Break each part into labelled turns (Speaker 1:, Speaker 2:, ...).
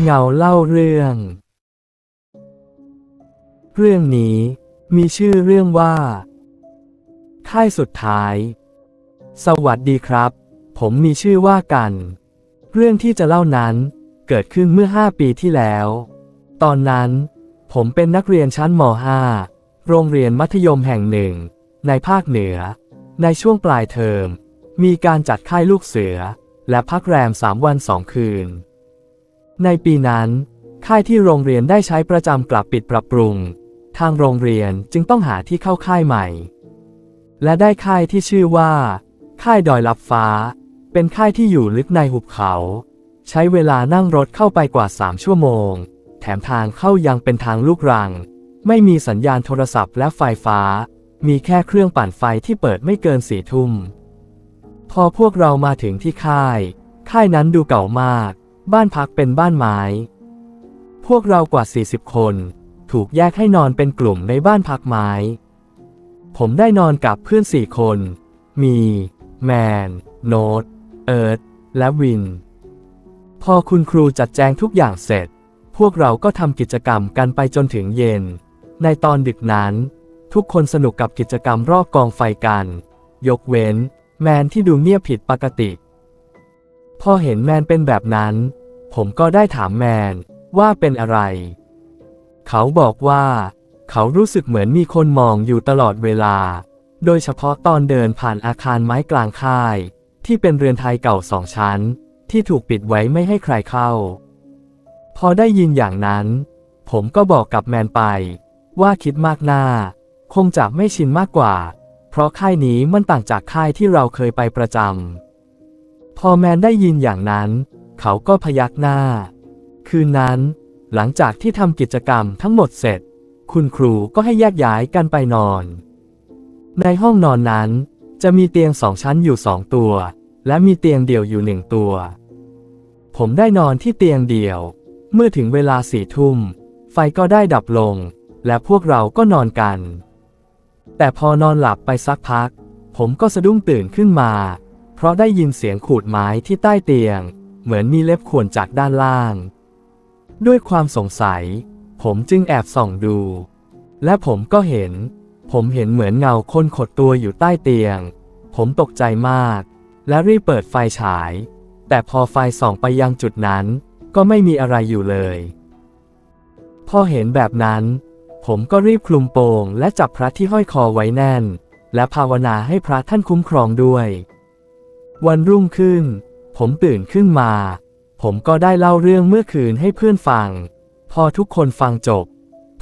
Speaker 1: เงาเล่าเรื่อง เรื่องนี้มีชื่อเรื่องว่าค่ายสุดท้าย สวัสดีครับ ผมมีชื่อว่ากัน เรื่องที่จะเล่านั้นเกิดขึ้นเมื่อ 5 ปีที่แล้ว ตอนนั้น ผมเป็นนักเรียนชั้นม .5 โรงเรียนมัธยมแห่งหนึ่ง ในภาคเหนือ ในช่วงปลายเทอม มีการจัดค่ายลูกเสือ และพักแรมสามวันสองคืน ในปีนั้น ค่ายที่โรงเรียนได้ใช้ประจำกลับปิดปรับปรุง ทางโรงเรียนจึงต้องหาที่เข้าค่ายใหม่ และได้ค่ายที่ชื่อว่า ค่ายดอยลับฟ้า เป็นค่ายที่อยู่ลึกในหุบเขา ใช้เวลานั่งรถเข้าไปกว่า 3 ชั่วโมง แถมทางเข้ายังเป็นทางลูกรัง ไม่มีสัญญาณโทรศัพท์และไฟฟ้า มีแค่เครื่องปั่นไฟที่เปิดไม่เกินสี่ทุ่ม พอพวกเรามาถึงที่ค่าย ค่ายนั้นดูเก่ามาก บ้านพักเป็นบ้านไม้ พวกเรากว่า 40 คน ถูกแยกให้นอนเป็นกลุ่มในบ้านพักไม้ ผมได้นอนกับเพื่อนสี่คน มี แมน โนตเอิร์ธและวิน พอคุณครูจัดแจงทุกอย่างเสร็จ พวกเราก็ทำกิจกรรมกันไปจนถึงเย็น ในตอนดึกนั้น ทุกคนสนุกกับกิจกรรมรอบกองไฟกัน ยกเว้น แมนที่ดูเงียบผิดปกติ พอเห็นแมนเป็นแบบนั้น ผมก็ได้ถามแมนว่าเป็นอะไร เขาบอกว่า เขารู้สึกเหมือนมีคนมองอยู่ตลอดเวลา โดยเฉพาะตอนเดินผ่านอาคารไม้กลางค่าย ที่เป็นเรือนไทยเก่าสองชั้น ที่ถูกปิดไว้ไม่ให้ใครเข้า พอได้ยินอย่างนั้น ผมก็บอกกับแมนไป ว่าคิดมากหน้า คงจะไม่ชินมากกว่า เพราะค่ายนี้มันต่างจากค่ายที่เราเคยไปประจำ พอแมนได้ยินอย่างนั้น เขาก็พยักหน้า คืนนั้น หลังจากที่ทำกิจกรรมทั้งหมดเสร็จ คุณครูก็ให้แยกย้ายกันไปนอน ในห้องนอนนั้น จะมีเตียงสองชั้นอยู่สองตัว และมีเตียงเดี่ยวอยู่หนึ่งตัว ผมได้นอนที่เตียงเดี่ยว เมื่อถึงเวลาสี่ทุ่ม ไฟก็ได้ดับลง และพวกเราก็นอนกัน แต่พอนอนหลับไปสักพัก ผมก็สะดุ้งตื่นขึ้นมา ราะได้ยินเสียงขูดไม้ที่ใต้เตียง เหมือนมีเล็บข่วนจากด้านล่าง ด้วยความสงสัย ผมจึงแอบส่องดู และผมก็เห็น ผมเห็นเหมือนเงาคนขดตัวอยู่ใต้เตียง ผมตกใจมาก และรีบเปิดไฟฉาย แต่พอไฟส่องไปยังจุดนั้น ก็ไม่มีอะไรอยู่เลย พอเห็นแบบนั้น ผมก็รีบคลุมโปงและจับพระที่ห้อยคอไว้แน่น และภาวนาให้พระท่านคุ้มครองด้วย วันรุ่งขึ้น ผมตื่นขึ้นมา ผมก็ได้เล่าเรื่องเมื่อคืนให้เพื่อนฟัง พอทุกคนฟังจบ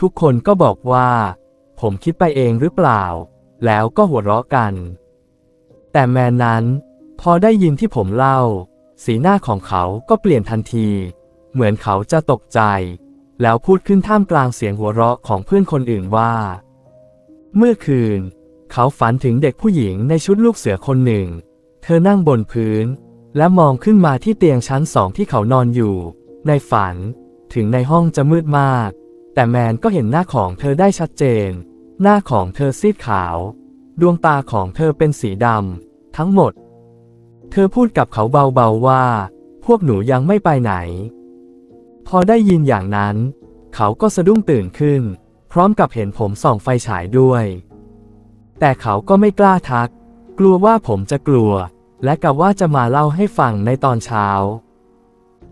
Speaker 1: ทุกคนก็บอกว่า ผมคิดไปเองหรือเปล่า แล้วก็หัวเราะกัน แต่แมนนั้น พอได้ยินที่ผมเล่า สีหน้าของเขาก็เปลี่ยนทันที เหมือนเขาจะตกใจ แล้วพูดขึ้นท่ามกลางเสียงหัวเราะของเพื่อนคนอื่นว่า เมื่อคืน เขาฝันถึงเด็กผู้หญิงในชุดลูกเสือคนหนึ่ง ธอนั่งบนพื้น และมองขึ้นมาที่เตียงชั้นสองที่เขานอนอยู่ ในฝัน ถึงในห้องจะมืดมาก แต่แมนก็เห็นหน้าของเธอได้ชัดเจน หน้าของเธอซีดขาว ดวงตาของเธอเป็นสีดำทั้งหมด เธอพูดกับเขาเบาๆว่า พวกหนูยังไม่ไปไหน พอได้ยินอย่างนั้น เขาก็สะดุ้งตื่นขึ้น พร้อมกับเห็นผมส่องไฟฉายด้วย แต่เขาก็ไม่กล้าทัก กลัวว่าผมจะกลัว และกับว่าจะมาเล่าให้ฟังในตอนเช้า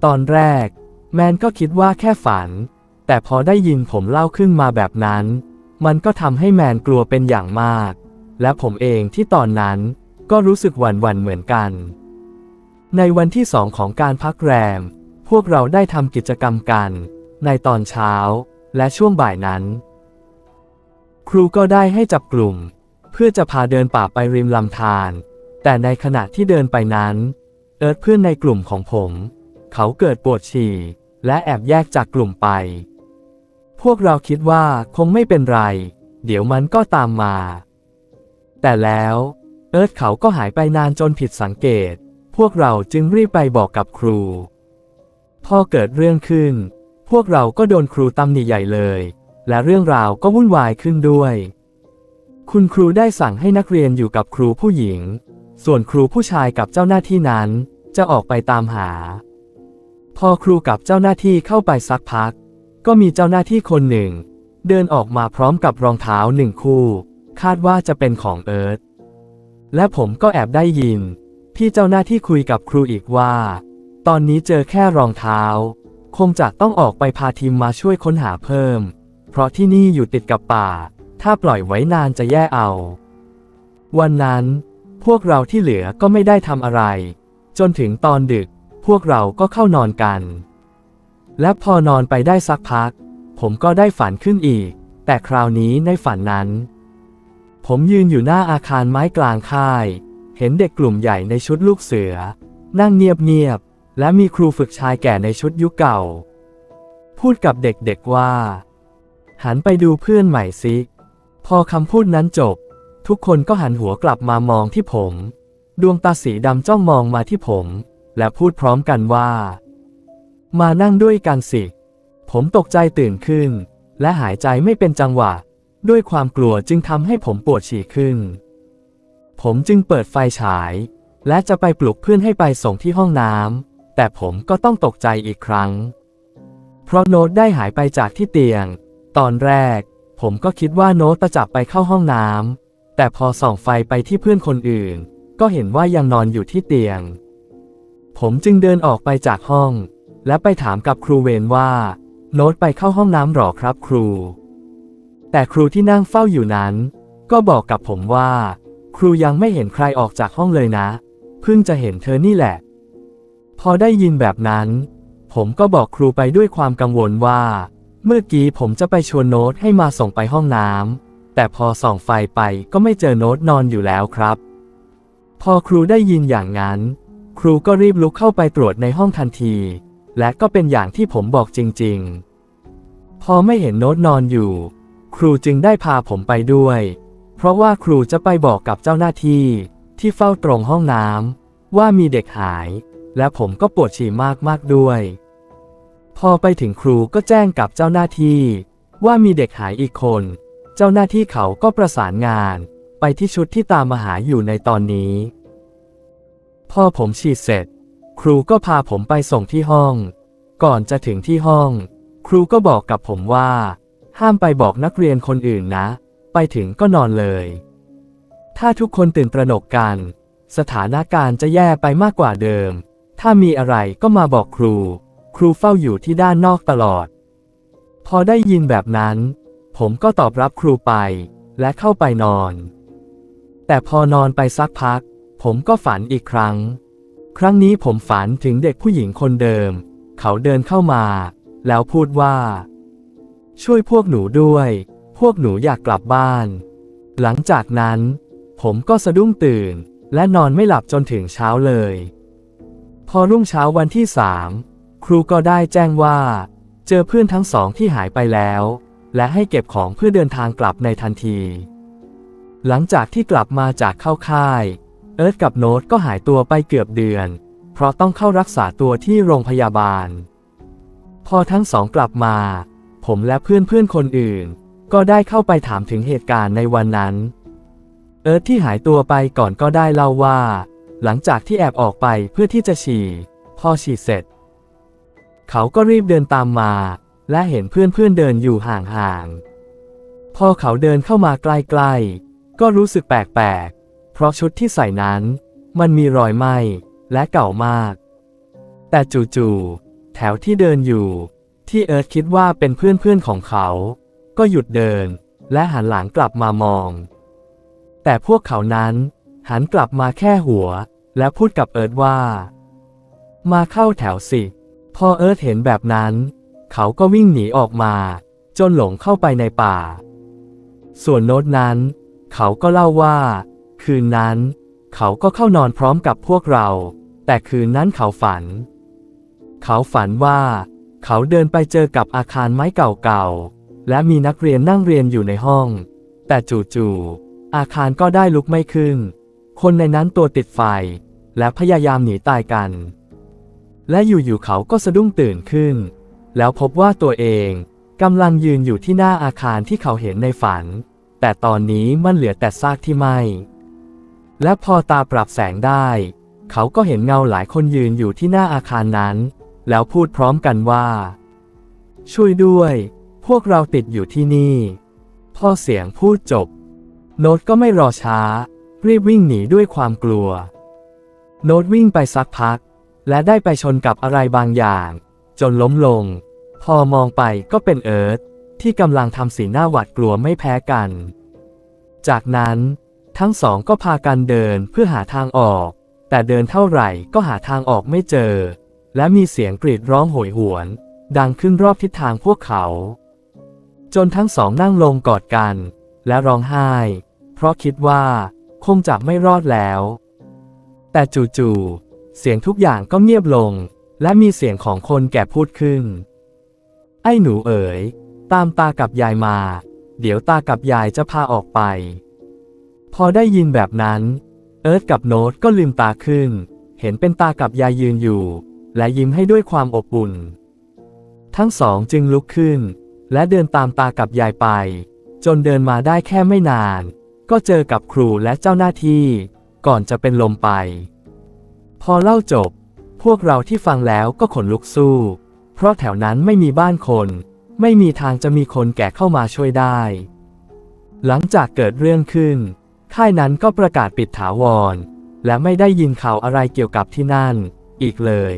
Speaker 1: ตอนแรก แมนก็คิดว่าแค่ฝัน แต่พอได้ยินผมเล่าขึ้นมาแบบนั้น มันก็ทำให้แมนกลัวเป็นอย่างมาก และผมเองที่ตอนนั้นก็รู้สึกหวั่นหวั่นเหมือนกัน ในวันที่สองของการพักแรม พวกเราได้ทำกิจกรรมกัน ในตอนเช้า และช่วงบ่ายนั้น ครูก็ได้ให้จับกลุ่ม เพื่อจะพาเดินป่าไปริมลำธาร แต่ในขณะที่เดินไปนั้น เอิร์ธเพื่อนในกลุ่มของผม เขาเกิดปวดฉี่ และแอบแยกจากกลุ่มไป พวกเราคิดว่าคงไม่เป็นไร เดี๋ยวมันก็ตามมา แต่แล้วเอิร์ธเขาก็หายไปนานจนผิดสังเกต พวกเราจึงรีบไปบอกกับครู พอเกิดเรื่องขึ้น พวกเราก็โดนครูตำหนิใหญ่เลย และเรื่องราวก็วุ่นวายขึ้นด้วย คุณครูได้สั่งให้นักเรียนอยู่กับครูผู้หญิง ส่วนครูผู้ชายกับเจ้าหน้าที่นั้น จะออกไปตามหา พอครูกับเจ้าหน้าที่เข้าไปสักพัก ก็มีเจ้าหน้าที่คนหนึ่ง เดินออกมาพร้อมกับรองเท้าหนึ่งคู่ คาดว่าจะเป็นของเอิร์ธและผมก็แอบได้ยิน ที่เจ้าหน้าที่คุยกับครูอีกว่า ตอนนี้เจอแค่รองเท้า คงจะต้องออกไปพาทีมมาช่วยค้นหาเพิ่ม เพราะที่นี่อยู่ติดกับป่า ถ้าปล่อยไว้นานจะแย่เอา วันนั้น พวกเราที่เหลือก็ไม่ได้ทำอะไร จนถึงตอนดึก พวกเราก็เข้านอนกัน และพอนอนไปได้สักพัก ผมก็ได้ฝันขึ้นอีก แต่คราวนี้ในฝันนั้น ผมยืนอยู่หน้าอาคารไม้กลางค่าย เห็นเด็กกลุ่มใหญ่ในชุดลูกเสือ นั่งเงียบๆและมีครูฝึกชายแก่ในชุดยุคเก่า พูดกับเด็กๆว่า หันไปดูเพื่อนใหม่สิพอคำพูดนั้นจบ ทุกคนก็หันหัวกลับมามองที่ผม ดวงตาสีดำจ้องมองมาที่ผม และพูดพร้อมกันว่า มานั่งด้วยกันสิ ผมตกใจตื่นขึ้น และหายใจไม่เป็นจังหวะ ด้วยความกลัวจึงทำให้ผมปวดฉี่ขึ้น ผมจึงเปิดไฟฉาย และจะไปปลุกเพื่อนให้ไปส่งที่ห้องน้ำแต่ผมก็ต้องตกใจอีกครั้ง เพราะโน้ตได้หายไปจากที่เตียง ตอนแรก ผมก็คิดว่าโน้ตประจับไปเข้าห้องน้ำ แต่พอส่องไฟไปที่เพื่อนคนอื่น ก็เห็นว่ายังนอนอยู่ที่เตียง ผมจึงเดินออกไปจากห้อง และไปถามกับครูเวนว่า โน้ตไปเข้าห้องน้ำหรอครับครู แต่ครูที่นั่งเฝ้าอยู่นั้น ก็บอกกับผมว่า ครูยังไม่เห็นใครออกจากห้องเลยนะ เพิ่งจะเห็นเธอนี่แหละ พอได้ยินแบบนั้น ผมก็บอกครูไปด้วยความกังวลว่า เมื่อกี้ผมจะไปชวนโน้ตให้มาส่งไปห้องน้ำ แต่พอส่องไฟไปก็ไม่เจอโน้ตนอนอยู่แล้วครับ พอครูได้ยินอย่างนั้น ครูก็รีบลุกเข้าไปตรวจในห้องทันที และก็เป็นอย่างที่ผมบอกจริง ๆ พอไม่เห็นโน้ตนอนอยู่ ครูจึงได้พาผมไปด้วย เพราะว่าครูจะไปบอกกับเจ้าหน้าที่ ที่เฝ้าตรงห้องน้ำว่ามีเด็กหาย และผมก็ปวดฉี่มากๆด้วย พอไปถึงครูก็แจ้งกับเจ้าหน้าที่ ว่ามีเด็กหายอีกคน เจ้าหน้าที่เขาก็ประสานงาน ไปที่ชุดที่ตามมาหาอยู่ในตอนนี้ พอผมฉีดเสร็จ ครูก็พาผมไปส่งที่ห้อง ก่อนจะถึงที่ห้อง ครูก็บอกกับผมว่า ห้ามไปบอกนักเรียนคนอื่นนะ ไปถึงก็นอนเลย ถ้าทุกคนตื่นตระหนกกัน สถานการณ์จะแย่ไปมากกว่าเดิม ถ้ามีอะไรก็มาบอกครู ครูเฝ้าอยู่ที่ด้านนอกตลอด พอได้ยินแบบนั้น ผมก็ตอบรับครูไป และเข้าไปนอน แต่พอนอนไปสักพัก ผมก็ฝันอีกครั้ง ครั้งนี้ผมฝันถึงเด็กผู้หญิงคนเดิม เขาเดินเข้ามา แล้วพูดว่า ช่วยพวกหนูด้วย พวกหนูอยากกลับบ้าน หลังจากนั้น ผมก็สะดุ้งตื่น และนอนไม่หลับจนถึงเช้าเลย พอรุ่งเช้าวันที่สามครูก็ได้แจ้งว่า เจอเพื่อนทั้งสองที่หายไปแล้ว และให้เก็บของเพื่อเดินทางกลับในทันที หลังจากที่กลับมาจากเข้าค่าย เอิร์ธกับโน้ตก็หายตัวไปเกือบเดือน เพราะต้องเข้ารักษาตัวที่โรงพยาบาล พอทั้งสองกลับมา ผมและเพื่อนเพื่อนๆคนอื่น ก็ได้เข้าไปถามถึงเหตุการณ์ในวันนั้น เอิร์ธที่หายตัวไปก่อนก็ได้เล่าว่า หลังจากที่แอบออกไปเพื่อที่จะฉี่ พอฉี่เสร็จ เขาก็รีบเดินตามมา และเห็นเพื่อนๆเดินอยู่ห่างๆ พอเขาเดินเข้ามาใกล้ๆ ก็รู้สึกแปลกๆ เพราะชุดที่ใส่นั้น มันมีรอยไหม้และเก่ามาก แต่จู่ๆ แถวที่เดินอยู่ ที่เอิร์ธคิดว่าเป็นเพื่อนๆของเขา ก็หยุดเดินและหันหลังกลับมามอง แต่พวกเขานั้นหันกลับมาแค่หัว และพูดกับเอิร์ธว่า มาเข้าแถวสิ พอเอิร์ธเห็นแบบนั้น เขาก็วิ่งหนีออกมา จนหลงเข้าไปในป่า ส่วนโน้ตนั้น เขาก็เล่าว่า คืนนั้น เขาก็เข้านอนพร้อมกับพวกเรา แต่คืนนั้นเขาฝัน เขาฝันว่า เขาเดินไปเจอกับอาคารไม้เก่าๆ และมีนักเรียนนั่งเรียนอยู่ในห้อง แต่จู่ๆ อาคารก็ได้ลุกไม่ขึ้น คนในนั้นตัวติดไฟ และพยายามหนีตายกัน และอยู่ๆ เขาก็สะดุ้งตื่นขึ้น แล้วพบว่าตัวเองกำลังยืนอยู่ที่หน้าอาคารที่เขาเห็นในฝัน แต่ตอนนี้มันเหลือแต่ซากที่ไหม้และพอตาปรับแสงได้ เขาก็เห็นเงาหลายคนยืนอยู่ที่หน้าอาคารนั้น แล้วพูดพร้อมกันว่า ช่วยด้วย พวกเราติดอยู่ที่นี่ พอเสียงพูดจบ โน้ตก็ไม่รอช้า รีบวิ่งหนีด้วยความกลัว โน้ตวิ่งไปสักพัก และได้ไปชนกับอะไรบางอย่าง จนล้มลง พอมองไปก็เป็นเอิร์ธที่กำลังทำสีหน้าหวาดกลัวไม่แพ้กัน จากนั้นทั้งสองก็พากันเดินเพื่อหาทางออก แต่เดินเท่าไหร่ก็หาทางออกไม่เจอ และมีเสียงกรีดร้องโหยหวน ดังขึ้นรอบทิศทางพวกเขา จนทั้งสองนั่งลงกอดกัน และร้องไห้ เพราะคิดว่าคงจะไม่รอดแล้ว แต่จู่ๆเสียงทุกอย่างก็เงียบลง และมีเสียงของคนแก่พูดขึ้น อ้หนูเอ๋ย ตามตากับยายมา เดี๋ยวตากับยายจะพาออกไป พอได้ยินแบบนั้น เอิร์ธกับโน้ตก็ลืมตาขึ้น เห็นเป็นตากับยายยืนอยู่ และยิ้มให้ด้วยความอบอุ่น ทั้งสองจึงลุกขึ้น และเดินตามตากับยายไป จนเดินมาได้แค่ไม่นาน ก็เจอกับครูและเจ้าหน้าที่ ก่อนจะเป็นลมไป พอเล่าจบ พวกเราที่ฟังแล้วก็ขนลุกสู้ เพราะแถวนั้นไม่มีบ้านคน ไม่มีทางจะมีคนแก่เข้ามาช่วยได้ หลังจากเกิดเรื่องขึ้น ค่ายนั้นก็ประกาศปิดถาวร และไม่ได้ยินข่าวอะไรเกี่ยวกับที่นั่น อีกเลย